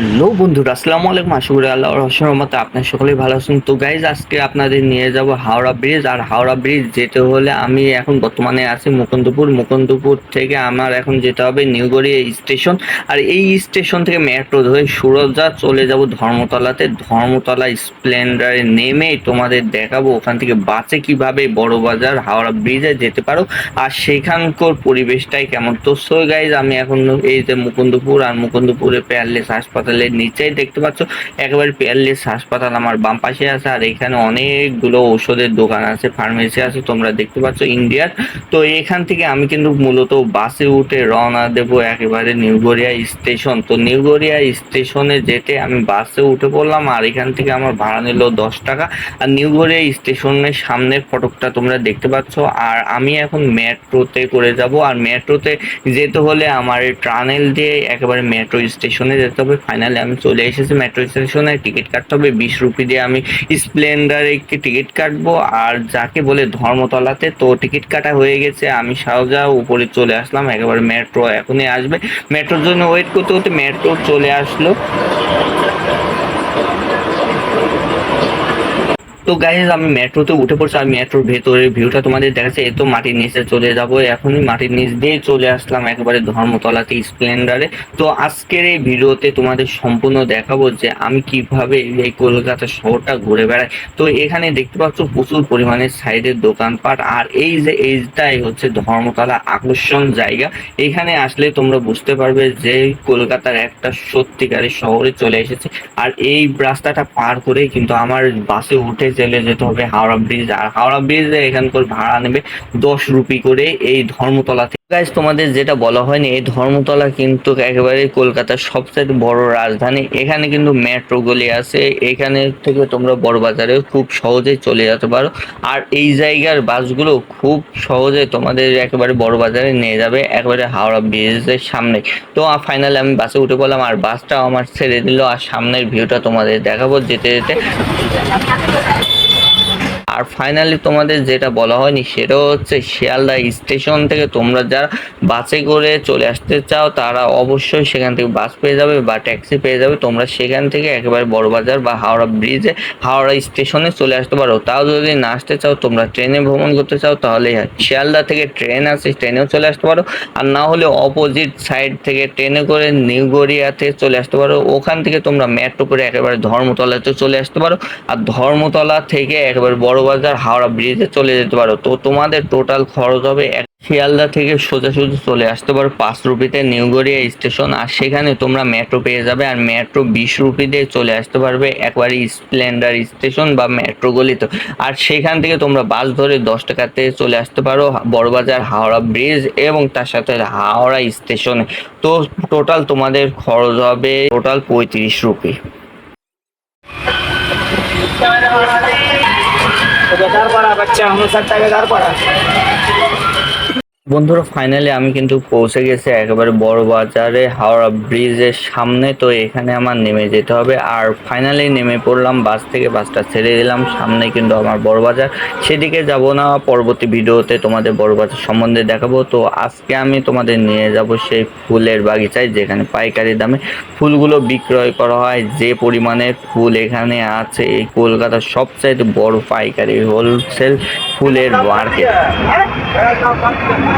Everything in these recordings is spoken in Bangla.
হ্যালো বন্ধুরা, আসসালামু আলাইকুম। আশা করি আল্লাহ রহস্যের মতো আপনার সকলেই ভালো আছেন। তো গাইজ আজকে আপনাদের নিয়ে যাব হাওড়া ব্রিজ আর হাওড়া ব্রিজ যেতে হলে আমি এখন বর্তমানে আছি মুকুন্দপুর। মুকুন্দপুর থেকে আমার এখন যেতে হবে নিউগড়িয়া স্টেশন। আর এই স্টেশন থেকে মেট্রো ধরে সুরজা চলে যাব ধর্মতলাতে। ধর্মতলা স্প্লেন্ডারে নেমেই তোমাদের দেখাবো ওখান থেকে বাসে কীভাবে বড় বাজার হাওড়া ব্রিজে যেতে পারো। আর সেখানকার পরিবেশটাই কেমন? তো সো গাইজ আমি এখন এই যে মুকুন্দপুর আর মুকুন্দপুরে পেয়ারলেস হাসপাতালের নিচেই দেখতে পাচ্ছ, একেবারে পেয়ারলেস হাসপাতাল আমার বাম পাশে আছে, আর এখানে অনেকগুলো ওষুধের দোকান আছে ফার্মেসি আছে, তোমরা দেখতে পাচ্ছ ইন্ডিয়ার। তো এখান থেকে আমি কিন্তু মূলত বাসে উঠে রওনা দেবো একেবারে নিউগড়িয়া স্টেশন। তো নিউগড়িয়া স্টেশনে যেতে আমি বাসে উঠে পড়লাম, আর এখান থেকে আমার ভাড়া নিল দশ টাকা। আর নিউগড়িয়া স্টেশনের সামনের ফটকটা তোমরা দেখতে পাচ্ছ, আর আমি এখন মেট্রোতে করে যাব। আর মেট্রোতে যেতে হলে আমার টানেল দিয়ে একেবারে মেট্রো স্টেশনে যেতে হবে ফাইনালি আমি চলে এসেছি মেট্রো স্টেশনে টিকিট কাটতে হবে, বিশ রুপি দিয়ে আমি স্প্লেন্ডারে টিকিট কাটবো। আর যাকে বলে ধর্মতলাতে, তো টিকিট কাটা হয়ে গেছে। আমি সাউজা, উপরে চলে আসলাম, একেবারে মেট্রো এখনই আসবে। মেট্রোর জন্য ওয়েট করতে করতে মেট্রো চলে আসলো। তো গাইজ আমি মেট্রোতে উঠে পড়ছি আর মেট্রোর ভেতরে ভিউটা তোমাদের দেখাচ্ছে। এই তো মাটির নিচে চলে যাব। এখনই মাটির নিচ দিয়ে চলে আসলাম একেবারে ধর্মতলাতে, স্প্লেন্ডারে। তো আজকের এই ভিডিওতে তোমাদের সম্পূর্ণ দেখাবো যে আমি কীভাবে এই কলকাতা শহরটা ঘুরে বেড়াই। তো এখানে দেখতে পাচ্ছ প্রচুর পরিমাণে সাইডের দোকানপাট। আর এই যে এইটাই হচ্ছে ধর্মতলা আকর্ষণ জায়গা। এখানে আসলে তোমরা বুঝতে পারবে যে কলকাতার একটা সত্যিকারের শহরে চলে এসেছে। আর এই রাস্তাটা পার করেই কিন্তু আমার বাসে উঠে চলে যেতে হবে, হাওড়া ব্রিজ, আর হাওড়া ব্রিজে এখানকার ভাড়া নেবে দশ রুপি করে এই ধর্মতলা গাইজ তোমাদের যেটা বলা হয়নি, এই ধর্মতলা কিন্তু একেবারে কলকাতার সবচেয়ে বড় রাজধানী। এখানে কিন্তু মেট্রো গলি আছে। এখানে থেকে তোমরা বড় বাজারে খুব সহজেই চলে যেতে পারো। আর এই জায়গার বাসগুলো খুব সহজে তোমাদের একেবারে বড় বাজারে নিয়ে যাবে, একেবারে হাওড়া ব্রিজের সামনে। তো ফাইনালি আমি বাসে উঠে পড়লাম, আর বাসটাও আমার ছেড়ে দিল। আর সামনের ভিউটা তোমাদের দেখাবো যেতে যেতে। আর ফাইনালি তোমাদের যেটা বলা হয়নি সেটা হচ্ছে শিয়ালদা স্টেশন থেকে তোমরা যারা বাসে করে চলে আসতে চাও, তারা অবশ্যই সেখান থেকে বাস পেয়ে যাবে বা ট্যাক্সি পেয়ে যাবে। তোমরা সেখান থেকে একেবারে বড়বাজার বা হাওড়া ব্রিজে হাওড়া স্টেশনে চলে আসতে পারো। তাও যদি না আসতে চাও, তোমরা ট্রেনে ভ্রমণ করতে চাও, তাহলে শিয়ালদা থেকে ট্রেন আছে ট্রেনেও চলে আসতে পারো। আর না হলে অপোজিট সাইড থেকে ট্রেনে করে নিউগড়িয়াতে চলে আসতে পারো। ওখান থেকে তোমরা মেট্রো করে একেবারে ধর্মতলাতে চলে আসতে পারো। আর ধর্মতলা থেকে একেবারে বড়বাজার হাওড়া ব্রিজে চলে যেতে পারো। তো তোমাদের টোটাল খরচ হবে এক শিয়ালদা থেকে সোজাসুজি চলে আসতে পারো পাঁচ রুপিতে নিউগড়িয়া স্টেশন। আর সেখানে তোমরা মেট্রো পেয়ে যাবে। আর মেট্রো বিশ রুপিতে চলে আসতে পারবে একবারে স্প্লেন্ডার স্টেশন বা মেট্রো গলিতে। আর সেখান থেকে তোমরা বাস ধরে দশ টাকাতে চলে আসতে পারো বড়বাজার হাওড়া ব্রিজ এবং তার সাথে হাওড়া স্টেশনে। তো টোটাল তোমাদের খরচ হবে টোটাল পঁয়ত্রিশ রুপি। તો કે તાર પડા બચ્ચા હું સટ્ટા કે તાર પડા বন্ধুরা ফাইনালি আমি কিন্তু পৌঁছে গেছি একেবারে বড় বাজারে হাওড়া ব্রিজের সামনে তো এখানে আমার নেমে যেতে হবে আর ফাইনালি নেমে পড়লাম বাস থেকে বাসটা ছেড়ে দিলাম সামনে কিন্তু আমার বড় বাজার সেদিকে যাব না পরবর্তী ভিডিওতে তোমাদের বড় বাজার সম্বন্ধে দেখাবো তো আজকে আমি তোমাদের নিয়ে যাব সেই ফুলের বাগিচায় যেখানে পাইকারি দামে ফুলগুলো বিক্রয় করা হয় যে পরিমাণে ফুল এখানে আছে এই কলকাতার সবচাইতে বড় পাইকারি হোলসেল ফুলের মার্কেট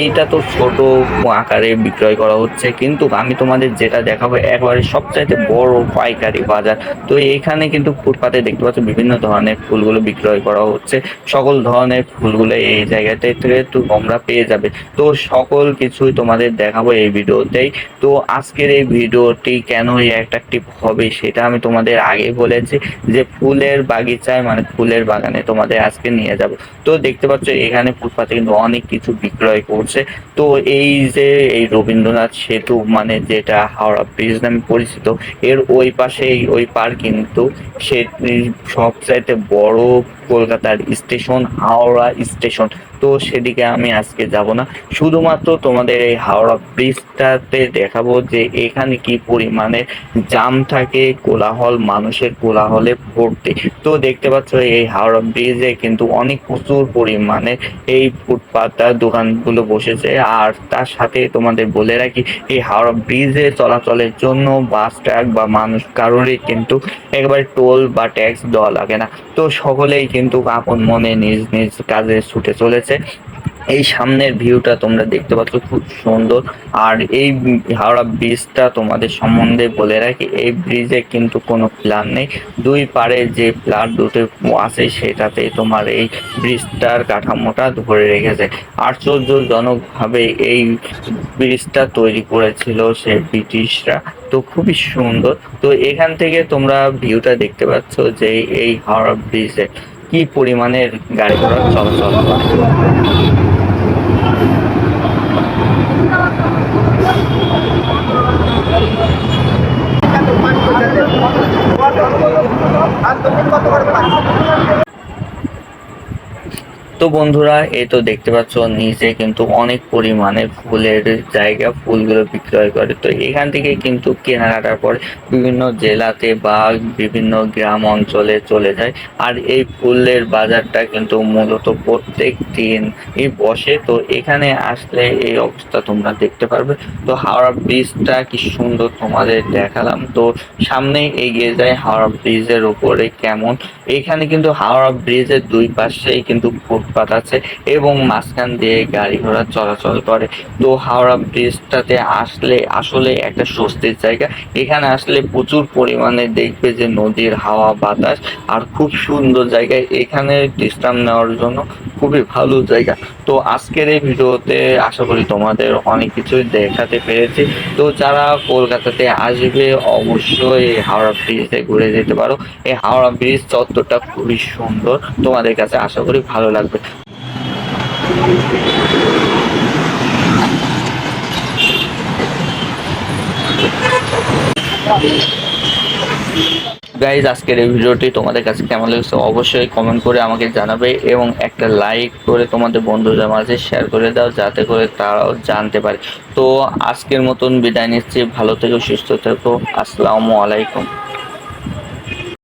এইটা তো ছোট আকারে বিক্রয় করা হচ্ছে, কিন্তু আমি তোমাদের যেটা দেখাবো একবারে সবচাইতে বড় পাইকারি বাজার। তো এখানে কিন্তু ফুটপাতে দেখতে পাচ্ছ বিভিন্ন ধরনের ফুলগুলো বিক্রয় করা হচ্ছে। সকল ধরনের ফুলগুলো এই জায়গাতে তোমরা পেয়ে যাবে। তো সকল কিছুই তোমাদের দেখাবো এই ভিডিওতেই। তো আজকের এই ভিডিওটি কেন অ্যাট্রাকটিভ হবে সেটা আমি তোমাদের আগে বলেছি যে ফুলের বাগিচায় মানে ফুলের বাগানে তোমাদের আজকে নিয়ে যাব। তো দেখতে পাচ্ছ এখানে ফুটপাতে কিন্তু অনেক কিছু বিক্রয় করছে। তো এই যে, এই রবীন্দ্রনাথ সেতু মানে যেটা হাওড়া ব্রিজ নামে পরিচিত, এর ওই পাশেই ওই পার কিন্তু সে সবচাইতে বড় কলকাতার স্টেশন, হাওড়া স্টেশন। তো সেদিকে আমি আজকে যাব না। শুধুমাত্র তোমাদের এই হাওড়া ব্রিজটাতে দেখাবো যে এখানে কি পরিমাণে জাম থাকে, কোলাহল, মানুষের কোলাহলে ভর্তি। তো দেখতে পাচ্ছ এই হাওড়া ব্রিজে কিন্তু অনেক প্রচুর পরিমাণে এই ফুটপাত দোকানগুলো বসেছে। আর তার সাথে তোমাদের বলে রাখি, এই হাওড়া ব্রিজে চলাচলের জন্য বাস, ট্রাক বা মানুষ কারোরই কিন্তু একবারে টোল বা ট্যাক্স দেওয়া লাগে না। তো সকলেই কিন্তু আপন মনে নিজ নিজ কাজে ছুটে চলেছে। এই সামনের ভিউটা তোমরা দেখতে পাচ্ছ, খুব সুন্দর। আর এই হাওড়া ব্রিজটা তোমাদের সম্বন্ধে বলে রাখি, এই ব্রিজে কিন্তু কোনো প্ল্যান নেই। দুই পারে যে প্লার দুটো আছে, সেটাতে তোমার এই ব্রিজটার কাঠামোটা ধরে রেখেছে। আশ্চর্যজনকভাবে এই ব্রিজটা তৈরি করেছিল সে ব্রিটিশরা। তো খুবই সুন্দর। তো এখান থেকে তোমরা ভিউটা দেখতে পাচ্ছ যে এই হাওড়া ব্রিজে কি পরিমাণের গাড়ি ঘোড়া চলাচল করে তো বন্ধুরা, এই তো দেখতে পাচ্ছ নিচে কিন্তু অনেক পরিমাণে ফুলের জায়গা, ফুলগুলো বিক্রয় করে। তো এখান থেকে কিন্তু কেনাকাটার পরে বিভিন্ন জেলাতে বা বিভিন্ন গ্রাম অঞ্চলে চলে যায়। আর এই ফুলের বাজারটা কিন্তু মূলত প্রত্যেক দিন বসে। তো এখানে আসলে এই অবস্থা তোমরা দেখতে পারবে। তো হাওড়া ব্রিজটা কি সুন্দর তোমাদের দেখালাম। তো সামনে এগিয়ে যায় হাওড়া ব্রিজের উপরে কেমন। এখানে কিন্তু হাওড়া ব্রিজের দুই পাশেই কিন্তু ফুটপাত আছে এবং মাঝখান দিয়ে গাড়ি ঘোড়া চলাচল করে। তো হাওড়া ব্রিজটাতে আসলে আসলে একটা স্বস্তির জায়গা। এখানে আসলে প্রচুর পরিমাণে দেখবে যে নদীর হাওয়া, বাতাস আর খুব সুন্দর জায়গা। এখানে বিশ্রাম নেওয়ার জন্য খুবই ভালো জায়গা। তো আজকের এই ভিডিওতে আশা করি তোমাদের অনেক কিছুই দেখাতে পেরেছি। তো যারা কলকাতাতে আসবে অবশ্যই হাওড়া ব্রিজে ঘুরে যেতে পারো। এই হাওড়া ব্রিজ চত্বরটা খুবই সুন্দর। তোমাদের কাছে আশা করি ভালো লাগবে। গাইজ আজকের এই ভিডিওটি তোমাদের কাছে কেমন লেগেছে অবশ্যই কমেন্ট করে আমাকে জানাবে এবং একটা লাইক করে তোমাদের বন্ধুদের মাঝে শেয়ার করে দাও যাতে করে তারাও জানতে পারে। তো আজকের মতন বিদায় নিচ্ছি, ভালো থেকো, সুস্থ থেকো, আসসালামু আলাইকুম।